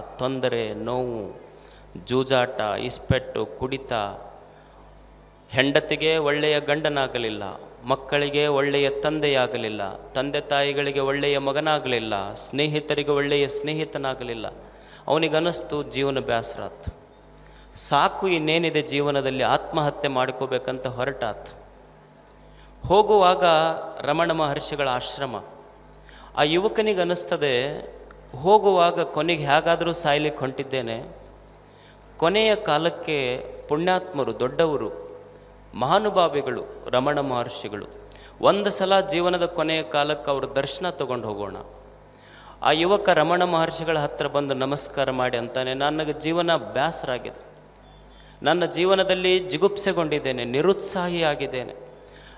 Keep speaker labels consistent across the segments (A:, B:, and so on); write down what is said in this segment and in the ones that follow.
A: ತೊಂದರೆ, ನೋವು, ಜೂಜಾಟ, ಇಸ್ಪೆಟ್ಟು, ಕುಡಿತ ಹೆಂಡತಿಗೆ ಒಳ್ಳೆಯ ಗಂಡನಾಗಲಿಲ್ಲ, ಮಕ್ಕಳಿಗೆ ಒಳ್ಳೆಯ ತಂದೆಯಾಗಲಿಲ್ಲ, ತಂದೆ ತಾಯಿಗಳಿಗೆ ಒಳ್ಳೆಯ ಮಗನಾಗಲಿಲ್ಲ, ಸ್ನೇಹಿತರಿಗೆ ಒಳ್ಳೆಯ ಸ್ನೇಹಿತನಾಗಲಿಲ್ಲ. ಅವನಿಗನಿಸ್ತು ಜೀವನ ಬೇಸರಾತು ಸಾಕು ಇನ್ನೇನಿದೆ ಜೀವನದಲ್ಲಿ ಆತ್ಮಹತ್ಯೆ ಮಾಡ್ಕೋಬೇಕಂತ ಹೊರಟಾತ್. ಹೋಗುವಾಗ ರಮಣ ಮಹರ್ಷಿಗಳ ಆಶ್ರಮ. ಆ ಯುವಕನಿಗೆ ಅನ್ನಿಸ್ತದೆ ಹೋಗುವಾಗ ಕೊನೆಗೆ ಹೇಗಾದರೂ ಸಾಯ್ಲಿಕ್ಕೆ ಹೊಂಟಿದ್ದೇನೆ. ಕೊನೆಯ ಕಾಲಕ್ಕೆ ಪುಣ್ಯಾತ್ಮರು, ದೊಡ್ಡವರು, ಮಹಾನುಭಾವಿಗಳು, ರಮಣ ಮಹರ್ಷಿಗಳು, ಒಂದು ಸಲ ಜೀವನದ ಕೊನೆಯ ಕಾಲಕ್ಕೆ ಅವರು ದರ್ಶನ ತಗೊಂಡು ಹೋಗೋಣ. ಆ ಯುವಕ ರಮಣ ಮಹರ್ಷಿಗಳ ಹತ್ರ ಬಂದು ನಮಸ್ಕಾರ ಮಾಡಿ ಅಂತಾನೆ, ನನಗೆ ಜೀವನ ಬ್ಯಾಸರಾಗಿದೆ. ನನ್ನ ಜೀವನದಲ್ಲಿ ಜಿಗುಪ್ಸೆಗೊಂಡಿದ್ದೇನೆ ನಿರುತ್ಸಾಹಿಯಾಗಿದ್ದೇನೆ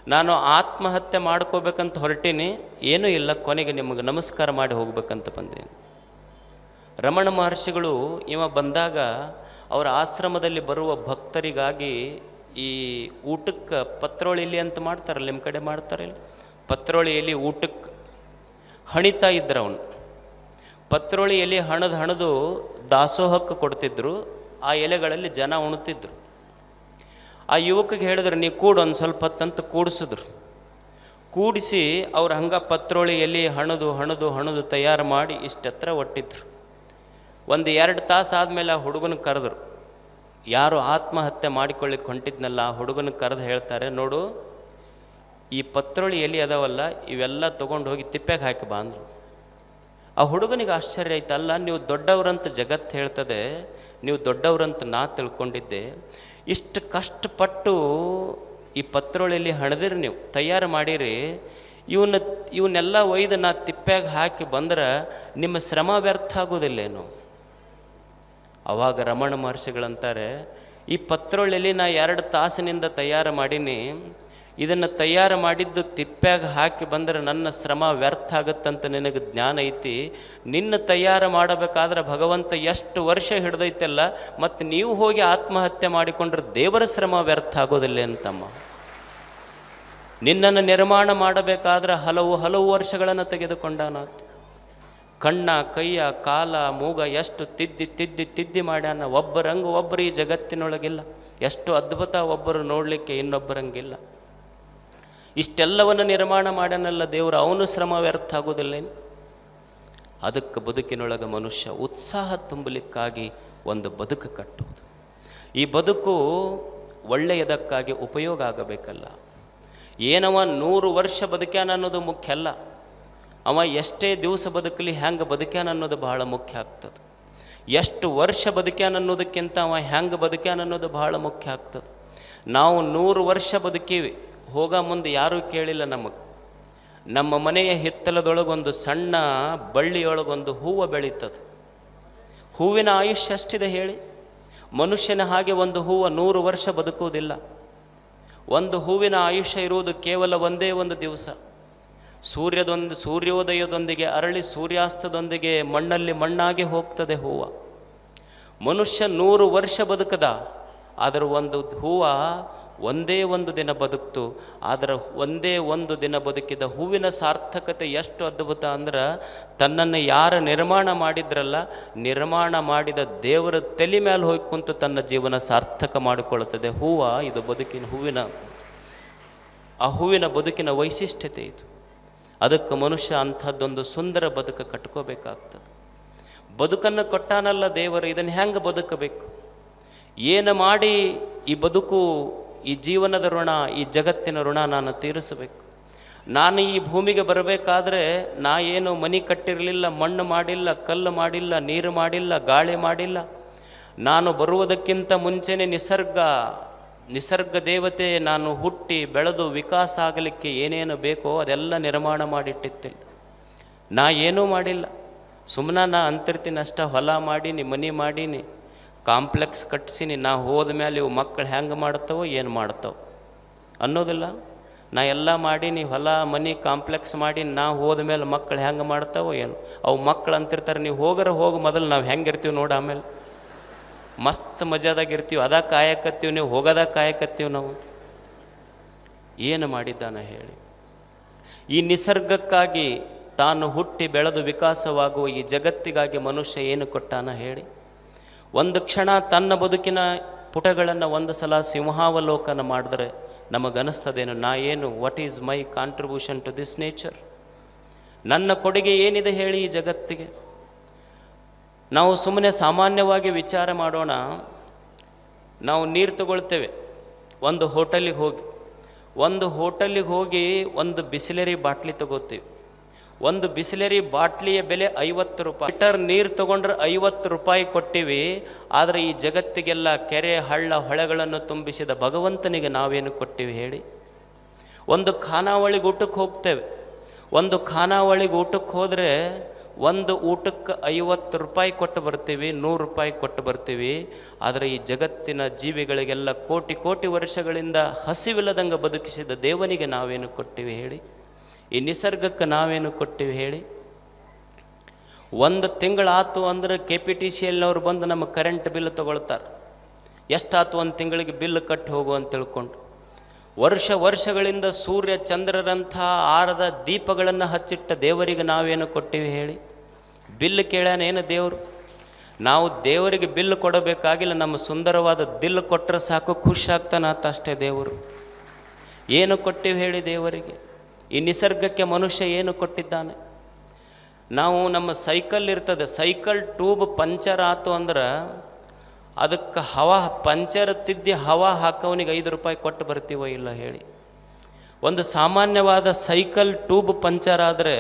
A: ನಾನು ಆತ್ಮಹತ್ಯೆ ಮಾಡ್ಕೋಬೇಕಂತ ಹೊರಟೀನಿ, ಏನೂ ಇಲ್ಲ, ಕೊನೆಗೆ ನಿಮಗೆ ನಮಸ್ಕಾರ ಮಾಡಿ ಹೋಗ್ಬೇಕಂತ ಬಂದೇನೆ ರಮಣ ಮಹರ್ಷಿಗಳು ಇವ ಬಂದಾಗ ಅವರ ಆಶ್ರಮದಲ್ಲಿ ಬರುವ ಭಕ್ತರಿಗಾಗಿ ಈ ಊಟಕ್ಕೆ ಪತ್ರೋಳಿ ಇಲ್ಲಿ ಅಂತ ಮಾಡ್ತಾರಲ್ಲ ನಿಮ್ಮ ಕಡೆ ಮಾಡ್ತಾರಲ್ಲ ಎಲೆ ಊಟಕ್ಕೆ ಹಣಿತಾ ಇದ್ರು ಅವನು. ಪತ್ರೋಳಿ ಎಲೆ ಹಣದು ಹಣದು ದಾಸೋಹಕ್ಕೆ ಕೊಡ್ತಿದ್ರು, ಆ ಎಲೆಗಳಲ್ಲಿ ಜನ ಉಣ್ತಿದ್ರು. ಆ ಯುವಕಿಗೆ ಹೇಳಿದ್ರು, ನೀ ಕೂಡು ಒಂದು ಸ್ವಲ್ಪ ಹೊತ್ತಂತ ಕೂಡಿಸಿದ್ರು. ಕೂಡಿಸಿ ಅವ್ರು ಹಂಗ ಎಲೆ ಹಣದು ಹಣದು ಹಣದು ತಯಾರು ಮಾಡಿ ಇಷ್ಟತ್ರ ಒಟ್ಟಿದ್ರು. ಒಂದು ಎರಡು ತಾಸು ಆದಮೇಲೆ ಆ ಹುಡುಗನ ಕರೆದ್ರು. ಯಾರು ಆತ್ಮಹತ್ಯೆ ಮಾಡಿಕೊಳ್ಳಿಕ್ಕೆ ಹೊಂಟಿದ್ನಲ್ಲ ಆ ಹುಡುಗನ ಕರೆದು ಹೇಳ್ತಾರೆ, ನೋಡು, ಈ ಪತ್ರೊಳಿ ಎಲ್ಲಿ ಅದಾವಲ್ಲ, ಇವೆಲ್ಲ ತೊಗೊಂಡು ಹೋಗಿ ತಿಪ್ಪೆಗೆ ಹಾಕಿ ಬಾ ಅಂದರು. ಆ ಹುಡುಗನಿಗೆ ಆಶ್ಚರ್ಯ ಆಯ್ತಲ್ಲ, ನೀವು ದೊಡ್ಡವರಂತ ಜಗತ್ತು ಹೇಳ್ತದೆ, ನೀವು ದೊಡ್ಡವರಂತ ನಾ ತಿಳ್ಕೊಂಡಿದ್ದೆ. ಇಷ್ಟು ಕಷ್ಟಪಟ್ಟು ಈ ಪತ್ರೊಳಿಯಲ್ಲಿ ಹಣದಿರಿ ನೀವು, ತಯಾರು ಮಾಡಿರಿ. ಇವನ್ನ ಇವನ್ನೆಲ್ಲ ಒಯ್ದು ನಾ ತಿಪ್ಪ್ಯಾಗ ಹಾಕಿ ಬಂದ್ರೆ ನಿಮ್ಮ ಶ್ರಮ ವ್ಯರ್ಥ ಆಗೋದಿಲ್ಲೇನು? ಅವಾಗ ರಮಣ ಮಹರ್ಷಿಗಳಂತಾರೆ, ಈ ಪತ್ರೊಳ್ಳೆಲಿ ನಾ ಎರಡು ತಾಸಿನಿಂದ ತಯಾರು ಮಾಡೀನಿ. ಇದನ್ನು ತಯಾರು ಮಾಡಿದ್ದು ತಿಪ್ಪ್ಯಾಗ ಹಾಕಿ ಬಂದರೆ ನನ್ನ ಶ್ರಮ ವ್ಯರ್ಥ ಆಗುತ್ತಂತ ನಿನಗೆ ಜ್ಞಾನ ಐತಿ. ನಿನ್ನ ತಯಾರು ಮಾಡಬೇಕಾದ್ರೆ ಭಗವಂತ ಎಷ್ಟು ವರ್ಷ ಹಿಡ್ದೈತಲ್ಲ ಮತ್ತು ನೀವು ಹೋಗಿ ಆತ್ಮಹತ್ಯೆ ಮಾಡಿಕೊಂಡ್ರೆ ದೇವರ ಶ್ರಮ ವ್ಯರ್ಥ ಆಗೋದಿಲ್ಲ ಅಂತಮ್ಮ. ನಿನ್ನನ್ನು ನಿರ್ಮಾಣ ಮಾಡಬೇಕಾದ್ರೆ ಹಲವು ಹಲವು ವರ್ಷಗಳನ್ನು ತೆಗೆದುಕೊಂಡಾನಾತ. ಕಣ್ಣ, ಕೈಯ, ಕಾಲ, ಮೂಗ ಎಷ್ಟು ತಿದ್ದಿ ತಿದ್ದಿ ತಿದ್ದಿ ಮಾಡ್ಯಾನ. ಒಬ್ಬರಂಗ ಒಬ್ಬರು ಈ ಜಗತ್ತಿನೊಳಗಿಲ್ಲ. ಎಷ್ಟು ಅದ್ಭುತ ಒಬ್ಬರು ನೋಡಲಿಕ್ಕೆ ಇನ್ನೊಬ್ಬರಂಗಿಲ್ಲ. ಇಷ್ಟೆಲ್ಲವನ್ನು ನಿರ್ಮಾಣ ಮಾಡ್ಯಾನಲ್ಲ ದೇವರು, ಅವನು ಶ್ರಮ ವ್ಯರ್ಥ ಆಗೋದಿಲ್ಲೇನು? ಅದಕ್ಕೆ ಬದುಕಿನೊಳಗೆ ಮನುಷ್ಯ ಉತ್ಸಾಹ ತುಂಬಲಿಕ್ಕಾಗಿ ಒಂದು ಬದುಕು ಕಟ್ಟುವುದು. ಈ ಬದುಕು ಒಳ್ಳೆಯದಕ್ಕಾಗಿ ಉಪಯೋಗ ಆಗಬೇಕಲ್ಲ. ಏನವ ನೂರು ವರ್ಷ ಬದುಕ್ಯಾನ ಅನ್ನೋದು ಮುಖ್ಯ ಅಲ್ಲ. ಅವ ಎಷ್ಟೇ ದಿವಸ ಬದುಕಲಿ, ಹೆಂಗೆ ಬದುಕ್ಯಾನ ಅನ್ನೋದು ಬಹಳ ಮುಖ್ಯ ಆಗ್ತದೆ. ಎಷ್ಟು ವರ್ಷ ಬದುಕ್ಯಾನ ಅನ್ನೋದಕ್ಕಿಂತ ಅವ ಹೆಂಗೆ ಬದುಕ್ಯಾನ ಅನ್ನೋದು ಬಹಳ ಮುಖ್ಯ ಆಗ್ತದೆ. ನಾವು ನೂರು ವರ್ಷ ಬದುಕೀವಿ, ಹೋಗ ಮುಂದೆ ಯಾರೂ ಕೇಳಿಲ್ಲ ನಮಗೆ. ನಮ್ಮ ಮನೆಯ ಹಿತ್ತಲದೊಳಗೊಂದು ಸಣ್ಣ ಬಳ್ಳಿಯೊಳಗೊಂದು ಹೂವು ಬೆಳೀತದೆ. ಹೂವಿನ ಆಯುಷ್ಯ ಅಷ್ಟಿದೆ ಹೇಳಿ? ಮನುಷ್ಯನ ಹಾಗೆ ಒಂದು ಹೂವು ನೂರು ವರ್ಷ ಬದುಕುವುದಿಲ್ಲ. ಒಂದು ಹೂವಿನ ಆಯುಷ್ಯ ಇರುವುದು ಕೇವಲ ಒಂದೇ ಒಂದು ದಿವಸ. ಸೂರ್ಯದೊಂದು ಸೂರ್ಯೋದಯದೊಂದಿಗೆ ಅರಳಿ ಸೂರ್ಯಾಸ್ತದೊಂದಿಗೆ ಮಣ್ಣಲ್ಲಿ ಮಣ್ಣಾಗಿ ಹೋಗ್ತದೆ ಹೂವು. ಮನುಷ್ಯ ನೂರು ವರ್ಷ ಬದುಕದ, ಆದರೆ ಒಂದು ಹೂವ ಒಂದೇ ಒಂದು ದಿನ ಬದುಕ್ತು. ಆದರೆ ಒಂದೇ ಒಂದು ದಿನ ಬದುಕಿದ ಹೂವಿನ ಸಾರ್ಥಕತೆ ಎಷ್ಟು ಅದ್ಭುತ ಅಂದ್ರೆ, ತನ್ನನ್ನು ಯಾರ ನಿರ್ಮಾಣ ಮಾಡಿದ್ರಲ್ಲ, ನಿರ್ಮಾಣ ಮಾಡಿದ ದೇವರ ತಲೆ ಮೇಲೆ ಹೋಗಿ ಕುಂತು ತನ್ನ ಜೀವನ ಸಾರ್ಥಕ ಮಾಡಿಕೊಳ್ಳುತ್ತದೆ. ಹೂವ ಇದು ಬದುಕಿನ ಹೂವಿನ, ಆ ಹೂವಿನ ಬದುಕಿನ ವೈಶಿಷ್ಟ್ಯತೆ ಇದು. ಅದಕ್ಕೆ ಮನುಷ್ಯ ಅಂಥದ್ದೊಂದು ಸುಂದರ ಬದುಕು ಕಟ್ಕೋಬೇಕಾಗ್ತದೆ. ಬದುಕನ್ನು ಕೊಟ್ಟಾನಲ್ಲ ದೇವರು, ಇದನ್ನು ಹೆಂಗೆ ಬದುಕಬೇಕು? ಏನು ಮಾಡಿ ಈ ಬದುಕು, ಈ ಜೀವನದ ಋಣ, ಈ ಜಗತ್ತಿನ ಋಣ ನಾನು ತೀರಿಸಬೇಕು? ನಾನು ಈ ಭೂಮಿಗೆ ಬರಬೇಕಾದ್ರೆ ನಾ ಏನು ಮನೆ ಕಟ್ಟಿರಲಿಲ್ಲ, ಮಣ್ಣು ಮಾಡಿಲ್ಲ, ಕಲ್ಲು ಮಾಡಿಲ್ಲ, ನೀರು ಮಾಡಿಲ್ಲ, ಗಾಳಿ ಮಾಡಿಲ್ಲ? ನಾನು ಬರುವುದಕ್ಕಿಂತ ಮುಂಚೆನೇ ನಿಸರ್ಗ ನಿಸರ್ಗ ದೇವತೆ ನಾನು ಹುಟ್ಟಿ ಬೆಳೆದು ವಿಕಾಸ ಆಗಲಿಕ್ಕೆ ಏನೇನು ಬೇಕೋ ಅದೆಲ್ಲ ನಿರ್ಮಾಣ ಮಾಡಿಟ್ಟಿತ್ತಿಲ್ಲ ನಾ ಏನೂ ಮಾಡಿಲ್ಲ. ಸುಮ್ಮನೆ ನಾ ಅಂತಿರ್ತೀನಿ ಹೊಲ ಮಾಡೀನಿ, ಮನೆ ಮಾಡೀನಿ, ಕಾಂಪ್ಲೆಕ್ಸ್ ಕಟ್ಸೀನಿ, ನಾ ಹೋದ ಮೇಲೆ ಇವು ಮಕ್ಕಳು ಹೆಂಗೆ ಮಾಡ್ತಾವೋ, ಏನು ಮಾಡ್ತಾವೆ. ಅನ್ನೋದಿಲ್ಲ. ನಾ ಎಲ್ಲ ಮಾಡೀನಿ, ಹೊಲ, ಮನೆ, ಕಾಂಪ್ಲೆಕ್ಸ್ ಮಾಡಿ ನಾ ಹೋದ ಮೇಲೆ ಮಕ್ಕಳು ಹೆಂಗೆ ಮಾಡ್ತಾವೋ, ಏನು. ಅವು ಮಕ್ಕಳು ಅಂತಿರ್ತಾರೆ, ನೀವು ಹೋಗರ ಹೋಗಿ, ಮೊದಲು ನಾವು ಹೆಂಗಿರ್ತೀವಿ ನೋಡಿ ಆಮೇಲೆ. ಮಸ್ತ್ ಮಜಾದಾಗ ಇರ್ತೀವಿ, ಅದ ಕಾಯಕತ್ತೀವಿ, ನೀವು ಹೋಗೋದ ಕಾಯಕತ್ತೀವಿ ನಾವು. ಏನು ಮಾಡಿದ್ದಾನ ಹೇಳಿ. ಈ ನಿಸರ್ಗಕ್ಕಾಗಿ ತಾನು ಹುಟ್ಟಿ ಬೆಳೆದು ವಿಕಾಸವಾಗುವ ಈ ಜಗತ್ತಿಗಾಗಿ ಮನುಷ್ಯ ಏನು ಕೊಟ್ಟಾನ ಹೇಳಿ. ಒಂದು ಕ್ಷಣ ತನ್ನ ಬದುಕಿನ ಪುಟಗಳನ್ನು ಒಂದು ಸಲ ಸಿಂಹಾವಲೋಕನ ಮಾಡಿದ್ರೆ ನಮಗನಿಸ್ತದೇನು, ನಾ ಏನು what is my contribution to this nature ನನ್ನ ಕೊಡುಗೆ ಏನಿದೆ ಹೇಳಿ ಈ ಜಗತ್ತಿಗೆ? ನಾವು ಸುಮ್ಮನೆ ಸಾಮಾನ್ಯವಾಗಿ ವಿಚಾರ ಮಾಡೋಣ. ನಾವು ನೀರು ತಗೊಳ್ತೇವೆ. ಒಂದು ಹೋಟೆಲಿಗೆ ಹೋಗಿ. ಒಂದು ಹೋಟೆಲಿಗೆ ಹೋಗಿ ಒಂದು ಬಿಸಿಲರಿ ಬಾಟ್ಲಿ ತಗೋತೀವಿ ಒಂದು ಬಿಸಿಲರಿ ಬಾಟ್ಲಿಯ ಬೆಲೆ ಐವತ್ತು ರೂಪಾಯಿ. ಲೀಟರ್ ನೀರು ತಗೊಂಡ್ರೆ ಐವತ್ತು ರೂಪಾಯಿ ಕೊಟ್ಟಿವಿ. ಆದರೆ ಈ ಜಗತ್ತಿಗೆಲ್ಲ ಕೆರೆ, ಹಳ್ಳ, ಹೊಳೆಗಳನ್ನು ತುಂಬಿಸಿದ ಭಗವಂತನಿಗೆ ನಾವೇನು ಕೊಟ್ಟಿವಿ ಹೇಳಿ? ಒಂದು ಖಾನಾವಳಿಗೆ ಊಟಕ್ಕೆ ಹೋಗ್ತೇವೆ. ಒಂದು ಖಾನಾವಳಿಗೆ ಊಟಕ್ಕೆ ಹೋದರೆ ಒಂದು ಊಟಕ್ಕೆ ಐವತ್ತು ರೂಪಾಯಿ ಕೊಟ್ಟು ಬರ್ತೀವಿ, ನೂರು ರೂಪಾಯಿ ಕೊಟ್ಟು ಬರ್ತೀವಿ. ಆದರೆ ಈ ಜಗತ್ತಿನ ಜೀವಿಗಳಿಗೆಲ್ಲ ಕೋಟಿ ಕೋಟಿ ವರ್ಷಗಳಿಂದ ಹಸಿವಿಲ್ಲದಂಗೆ ಬದುಕಿಸಿದ ದೇವನಿಗೆ ನಾವೇನು ಕೊಟ್ಟಿವಿ ಹೇಳಿ? ಈ ನಿಸರ್ಗಕ್ಕೆ ನಾವೇನು ಕೊಟ್ಟಿವಿ ಹೇಳಿ? ಒಂದು ತಿಂಗಳಾತು ಅಂದ್ರೆ ಕೆ ಪಿ ಟಿ ಸಿ ಬಂದು ನಮ್ಮ ಕರೆಂಟ್ ಬಿಲ್ ತೊಗೊಳ್ತಾರೆ. ಎಷ್ಟಾತು ಒಂದು ತಿಂಗಳಿಗೆ ಬಿಲ್ ಕಟ್ಟಿ ಹೋಗು ಅಂತ ತಿಳ್ಕೊಂಡು. ವರ್ಷ ವರ್ಷಗಳಿಂದ ಸೂರ್ಯ ಚಂದ್ರರಂಥ ಆರದ ದೀಪಗಳನ್ನು ಹಚ್ಚಿಟ್ಟ ದೇವರಿಗೆ ನಾವೇನು ಕೊಟ್ಟಿವಿ ಹೇಳಿ? ಬಿಲ್ ಕೇಳ್ಯಾನ ಏನು ದೇವರು? ನಾವು ದೇವರಿಗೆ ಬಿಲ್ ಕೊಡಬೇಕಾಗಿಲ್ಲ, ನಮ್ಮ ಸುಂದರವಾದ ದಿಲ್ ಕೊಟ್ಟರೆ ಸಾಕು, ಖುಷಿ ಆಗ್ತಾನಾತ ಅಷ್ಟೇ ದೇವರು. ಏನು ಕೊಟ್ಟಿವಿ ಹೇಳಿ ದೇವರಿಗೆ? ಈ ನಿಸರ್ಗಕ್ಕೆ ಮನುಷ್ಯ ಏನು ಕೊಟ್ಟಿದ್ದಾನೆ? ನಾವು ನಮ್ಮ ಸೈಕಲ್ ಇರ್ತದೆ, ಸೈಕಲ್ ಟ್ಯೂಬ್ ಪಂಚರ್ ಆತು ಅಂದ್ರೆ ಅದಕ್ಕೆ ಹವ ಪಂಚರ್ ತಿದ್ದಿ ಹವ ಹಾಕೋನಿಗೆ ಐದು ರೂಪಾಯಿ ಕೊಟ್ಟು ಬರ್ತೀವೋ ಇಲ್ಲ ಹೇಳಿ. ಒಂದು ಸಾಮಾನ್ಯವಾದ ಸೈಕಲ್ ಟ್ಯೂಬ್ ಪಂಚರ್ ಆದರೆ